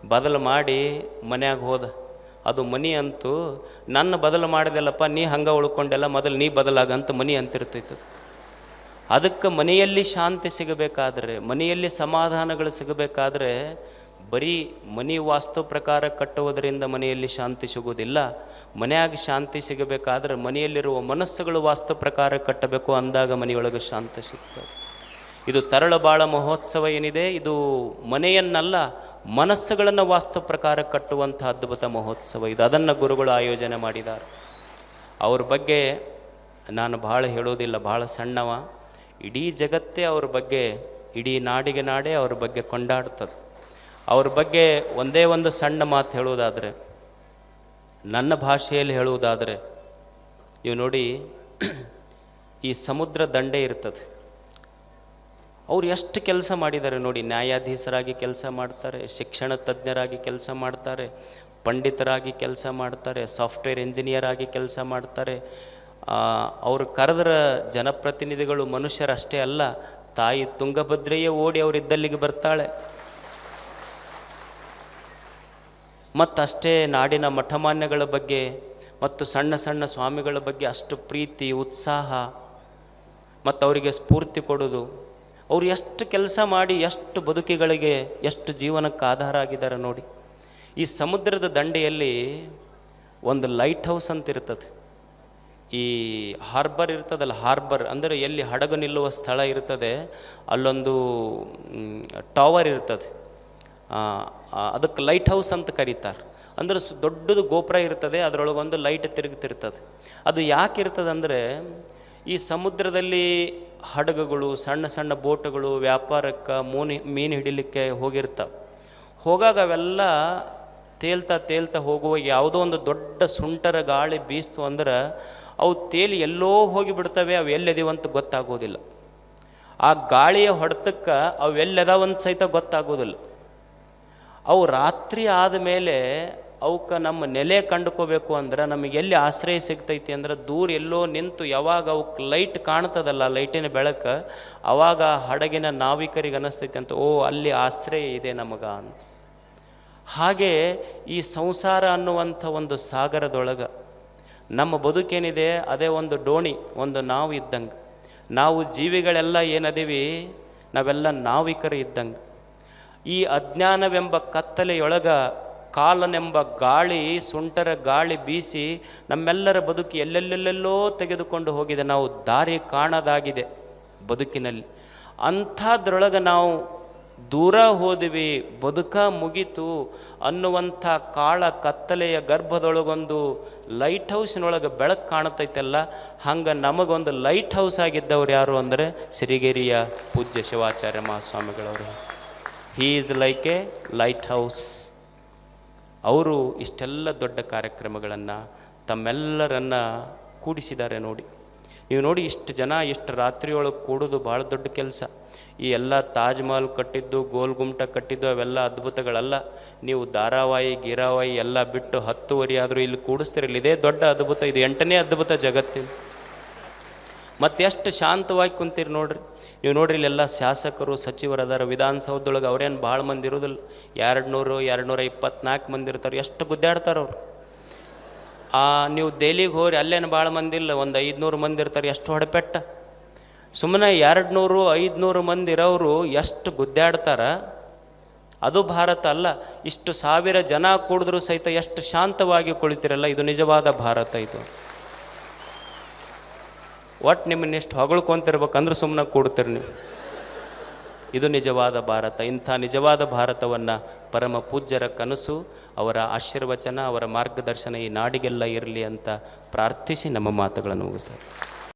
A: ಬದಲು ಮಾಡಿ ಮನ್ಯಾಗ ಹೋದ. ಅದು ಮನಿ ಅಂತೂ ನನ್ನ ಬದಲು ಮಾಡಿದೆಲ್ಲಪ್ಪ, ನೀ ಹಂಗೆ ಉಳ್ಕೊಂಡೆಲ್ಲ ಮೊದಲು ನೀ ಬದಲಾಗಂತ ಮನಿ ಅಂತಿರ್ತೈತೆ ಅದಕ್ಕೆ ಮನೆಯಲ್ಲಿ ಶಾಂತಿ ಸಿಗಬೇಕಾದ್ರೆ, ಮನೆಯಲ್ಲಿ ಸಮಾಧಾನಗಳು ಸಿಗಬೇಕಾದ್ರೆ ಬರೀ ಮನೆ ವಾಸ್ತು ಪ್ರಕಾರ ಕಟ್ಟುವುದರಿಂದ ಮನೆಯಲ್ಲಿ ಶಾಂತಿ ಸಿಗುವುದಿಲ್ಲ. ಮನೆಯಾಗ ಶಾಂತಿ ಸಿಗಬೇಕಾದ್ರೆ ಮನೆಯಲ್ಲಿರುವ ಮನಸ್ಸುಗಳು ವಾಸ್ತು ಪ್ರಕಾರ ಕಟ್ಟಬೇಕು ಅಂದಾಗ ಮನೆಯೊಳಗೆ ಶಾಂತಿ ಸಿಗ್ತದೆ. ಇದು ತರಳ ಬಾಳ ಮಹೋತ್ಸವ ಏನಿದೆ? ಇದು ಮನೆಯನ್ನಲ್ಲ, ಮನಸ್ಸುಗಳನ್ನು ವಾಸ್ತು ಪ್ರಕಾರ ಕಟ್ಟುವಂಥ ಅದ್ಭುತ ಮಹೋತ್ಸವ ಇದು. ಅದನ್ನು ಗುರುಗಳು ಆಯೋಜನೆ ಮಾಡಿದ್ದಾರೆ. ಅವ್ರ ಬಗ್ಗೆ ನಾನು ಭಾಳ ಹೇಳೋದಿಲ್ಲ ಭಾಳ ಸಣ್ಣವ. ಇಡೀ ಜಗತ್ತೇ ಅವ್ರ ಬಗ್ಗೆ, ಇಡೀ ನಾಡಿಗೆ ನಾಡೇ ಅವ್ರ ಬಗ್ಗೆ ಕೊಂಡಾಡ್ತದೆ. ಅವ್ರ ಬಗ್ಗೆ ಒಂದೇ ಒಂದು ಸಣ್ಣ ಮಾತು ಹೇಳುವುದಾದರೆ, ನನ್ನ ಭಾಷೆಯಲ್ಲಿ ಹೇಳುವುದಾದರೆ, ನೀವು ನೋಡಿ, ಈ ಸಮುದ್ರ ದಂಡೆ ಇರ್ತದೆ. ಅವ್ರು ಎಷ್ಟು ಕೆಲಸ ಮಾಡಿದ್ದಾರೆ ನೋಡಿ, ನ್ಯಾಯಾಧೀಶರಾಗಿ ಕೆಲಸ ಮಾಡ್ತಾರೆ, ಶಿಕ್ಷಣ ತಜ್ಞರಾಗಿ ಕೆಲಸ ಮಾಡ್ತಾರೆ, ಪಂಡಿತರಾಗಿ ಕೆಲಸ ಮಾಡ್ತಾರೆ, ಸಾಫ್ಟ್ವೇರ್ ಇಂಜಿನಿಯರ್ ಆಗಿ ಕೆಲಸ ಮಾಡ್ತಾರೆ. ಅವರು ಕರೆದ್ರ ಜನಪ್ರತಿನಿಧಿಗಳು ಮನುಷ್ಯರಷ್ಟೇ ಅಲ್ಲ, ತಾಯಿ ತುಂಗಭದ್ರೆಯೇ ಓಡಿ ಅವರಿದ್ದಲ್ಲಿಗೆ ಬರ್ತಾಳೆ. ಮತ್ತಷ್ಟೇ ನಾಡಿನ ಮಠಮಾನ್ಯಗಳ ಬಗ್ಗೆ ಮತ್ತು ಸಣ್ಣ ಸಣ್ಣ ಸ್ವಾಮಿಗಳ ಬಗ್ಗೆ ಅಷ್ಟು ಪ್ರೀತಿ, ಉತ್ಸಾಹ ಮತ್ತು ಅವರಿಗೆ ಸ್ಫೂರ್ತಿ ಕೊಡೋದು ಅವರು ಎಷ್ಟು ಕೆಲಸ ಮಾಡಿ, ಎಷ್ಟು ಬದುಕಿಗಳಿಗೆ, ಎಷ್ಟು ಜೀವನಕ್ಕೆ ಆಧಾರ ಆಗಿದ್ದಾರೆ ನೋಡಿ. ಈ ಸಮುದ್ರದ ದಂಡೆಯಲ್ಲಿ ಒಂದು ಲೈಟ್ ಹೌಸ್ ಅಂತ ಇರ್ತದೆ. ಈ ಹಾರ್ಬರ್ ಇರ್ತದಲ್ಲ, ಹಾರ್ಬರ್ ಅಂದರೆ ಎಲ್ಲಿ ಹಡಗು ನಿಲ್ಲುವ ಸ್ಥಳ ಇರ್ತದೆ, ಅಲ್ಲೊಂದು ಟವರ್ ಇರ್ತದೆ. ಅದಕ್ಕೆ ಲೈಟ್ ಹೌಸ್ ಅಂತ ಕರೀತಾರೆ. ಅಂದ್ರೆ ದೊಡ್ಡದು ಗೋಪುರ ಇರ್ತದೆ ಅದರೊಳಗೊಂದು ಲೈಟ್ ತಿರುಗುತ್ತಿರ್ತದೆ ಅದು ಯಾಕೆ ಇರ್ತದೆ ಅಂದರೆ, ಈ ಸಮುದ್ರದಲ್ಲಿ ಹಡಗುಗಳು, ಸಣ್ಣ ಸಣ್ಣ ಬೋಟುಗಳು, ವ್ಯಾಪಾರಕ್ಕೆ ಮೀನು ಮೀನು ಹಿಡಿಲಿಕ್ಕೆ ಹೋಗಿರ್ತವೆ. ಹೋಗಾಗ ಅವೆಲ್ಲ ತೇಲ್ತಾ ತೇಲ್ತಾ ಹೋಗುವಾಗ ಯಾವುದೋ ಒಂದು ದೊಡ್ಡ ಸುಂಟರ ಗಾಳಿ ಬೀಸ್ತು ಅಂದ್ರೆ, ಅವು ತೇಲಿ ಎಲ್ಲೋ ಹೋಗಿಬಿಡ್ತವೆ ಅವು ಎಲ್ಲೆದಿವಂತ ಗೊತ್ತಾಗೋದಿಲ್ಲ. ಆ ಗಾಳಿಯ ಹೊಡೆತಕ್ಕೆ ಅವು ಸಹಿತ ಗೊತ್ತಾಗೋದಿಲ್ಲ. ಅವು ರಾತ್ರಿ ಆದಮೇಲೆ ಅವಕ್ಕೆ ನಮ್ಮ ನೆಲೆ ಕಂಡುಕೋಬೇಕು ಅಂದ್ರೆ ನಮಗೆ ಎಲ್ಲಿ ಆಶ್ರಯ ಸಿಗ್ತೈತಿ ಅಂದ್ರೆ ದೂರ ಎಲ್ಲೋ ನಿಂತು ಯಾವಾಗ ಅವಕ್ಕೆ ಲೈಟ್ ಕಾಣ್ತದಲ್ಲ ಲೈಟಿನ ಬೆಳಕು, ಅವಾಗ ಹಡಗಿನ ನಾವಿಕರಿಗೆ ಅನ್ನಿಸ್ತೈತಿ ಅಂತ, ಓ, ಅಲ್ಲಿ ಆಶ್ರಯ ಇದೆ ನಮಗ ಅಂತ. ಹಾಗೆ ಈ ಸಂಸಾರ ಅನ್ನುವಂಥ ಒಂದು ಸಾಗರದೊಳಗೆ ನಮ್ಮ ಬದುಕೇನಿದೆ, ಅದೇ ಒಂದು ಡೋಣಿ, ಒಂದು ನಾವು ಇದ್ದಂಗೆ ನಾವು ಜೀವಿಗಳೆಲ್ಲ ಏನದೀವಿ, ನಾವೆಲ್ಲ ನಾವಿಕರು ಇದ್ದಂಗೆ. ಈ ಅಜ್ಞಾನವೆಂಬ ಕತ್ತಲೆಯೊಳಗ ಕಾಲನೆಂಬ ಗಾಳಿ, ಸುಂಟರ ಗಾಳಿ ಬೀಸಿ ನಮ್ಮೆಲ್ಲರ ಬದುಕು ಎಲ್ಲೆಲ್ಲೆಲ್ಲೆಲ್ಲೋ ತೆಗೆದುಕೊಂಡು ಹೋಗಿದೆ. ನಾವು ದಾರಿ ಕಾಣದಾಗಿದೆ ಬದುಕಿನಲ್ಲಿ. ಅಂಥದ್ರೊಳಗೆ ನಾವು ದೂರ ಹೋದಿವಿ, ಬದುಕ ಮುಗೀತು ಅನ್ನುವಂಥ ಕಾಳ ಕತ್ತಲೆಯ ಗರ್ಭದೊಳಗೊಂದು ಲೈಟ್ ಹೌಸ್ನೊಳಗೆ ಬೆಳಕು ಕಾಣತೈತಲ್ಲ, ಹಂಗೆ ನಮಗೊಂದು ಲೈಟ್ ಹೌಸ್ ಆಗಿದ್ದವ್ರು ಯಾರು ಅಂದರೆ ಸಿರಿಗೇರಿಯ ಪೂಜ್ಯ Shivacharya ಮಹಾಸ್ವಾಮಿಗಳವರು. He is like a lighthouse ಅವರು ಇಷ್ಟೆಲ್ಲ ದೊಡ್ಡ ಕಾರ್ಯಕ್ರಮಗಳನ್ನು ತಮ್ಮೆಲ್ಲರನ್ನು ಕೂಡಿಸಿದ್ದಾರೆ ನೋಡಿ. ನೀವು ನೋಡಿ ಇಷ್ಟು ಜನ ಇಷ್ಟು ರಾತ್ರಿಯೊಳಗೆ ಕೂಡೋದು ಭಾಳ ದೊಡ್ಡ ಕೆಲಸ. ಈ ಎಲ್ಲ ತಾಜ್ ಮಹಲ್ ಕಟ್ಟಿದ್ದು, ಗೋಲ್ ಗುಮ್ಟ ಕಟ್ಟಿದ್ದು ಅವೆಲ್ಲ ಅದ್ಭುತಗಳಲ್ಲ. ನೀವು ಧಾರಾವಾಹಿ ಗೀರಾವಾಯಿ ಎಲ್ಲ ಬಿಟ್ಟು ಹತ್ತುವರೆ ಆದರೂ ಇಲ್ಲಿ ಕೂಡಿಸ್ತಿರಲಿಲ್ಲ ಇದೇ ದೊಡ್ಡ ಅದ್ಭುತ, ಇದು ಎಂಟನೇ ಅದ್ಭುತ ಜಗತ್ತಿನ. ಮತ್ತೆ ಎಷ್ಟು ಶಾಂತವಾಗಿ ಕುಂತೀರಿ ನೋಡ್ರಿ. ನೀವು ನೋಡ್ರಿ ಇಲ್ಲೆಲ್ಲ ಶಾಸಕರು, ಸಚಿವರು ಅದಾರ, ವಿಧಾನಸೌಧದೊಳಗೆ ಅವ್ರೇನು ಭಾಳ ಮಂದಿ ಇರೋದಿಲ್ಲ. ಎರಡು ನೂರು ಎರಡು ನೂರ ಇಪ್ಪತ್ನಾಲ್ಕು ಮಂದಿ ಇರ್ತಾರೆ. ಎಷ್ಟು ಗುದ್ದಾಡ್ತಾರೆ ಅವ್ರು. ಆ, ನೀವು ದೆಹಲಿಗೆ ಹೋಗ್ರಿ, ಅಲ್ಲೇನು ಭಾಳ ಮಂದಿ ಇಲ್ಲ. ಒಂದು ಐದುನೂರು ಮಂದಿ ಇರ್ತಾರೆ, ಎಷ್ಟು ಹೊಡೆಪೆಟ್ಟ. ಸುಮ್ಮನೆ ಎರಡು ನೂರು ಐದುನೂರು ಮಂದಿ ಇರೋರು ಎಷ್ಟು ಗುದ್ದಾಡ್ತಾರ. ಅದು ಭಾರತ ಅಲ್ಲ. ಇಷ್ಟು ಸಾವಿರ ಜನ ಕೂಡಿದ್ರು ಸಹಿತ ಎಷ್ಟು ಶಾಂತವಾಗಿ ಕುಳಿತಿರಲ್ಲ. ಇದು ನಿಜವಾದ ಭಾರತ ಇದು. ಒಟ್ಟು ನಿಮ್ಮನ್ನ ಎಷ್ಟು ಹೊಗಳ್ಕೊಂತಿರ್ಬೇಕಂದ್ರೆ ಸುಮ್ಮನೆ ಕೂಡ್ತೀರಿ ನೀವು. ಇದು ನಿಜವಾದ ಭಾರತ, ಇಂಥ ನಿಜವಾದ ಭಾರತವನ್ನು ಪರಮ ಪೂಜ್ಯರ ಕನಸು, ಅವರ ಆಶೀರ್ವಚನ, ಅವರ ಮಾರ್ಗದರ್ಶನ ಈ ನಾಡಿಗೆಲ್ಲ ಇರಲಿ ಅಂತ ಪ್ರಾರ್ಥಿಸಿ ನಮ್ಮ ಮಾತುಗಳನ್ನು ಮುಗಿಸ್ತಾರೆ.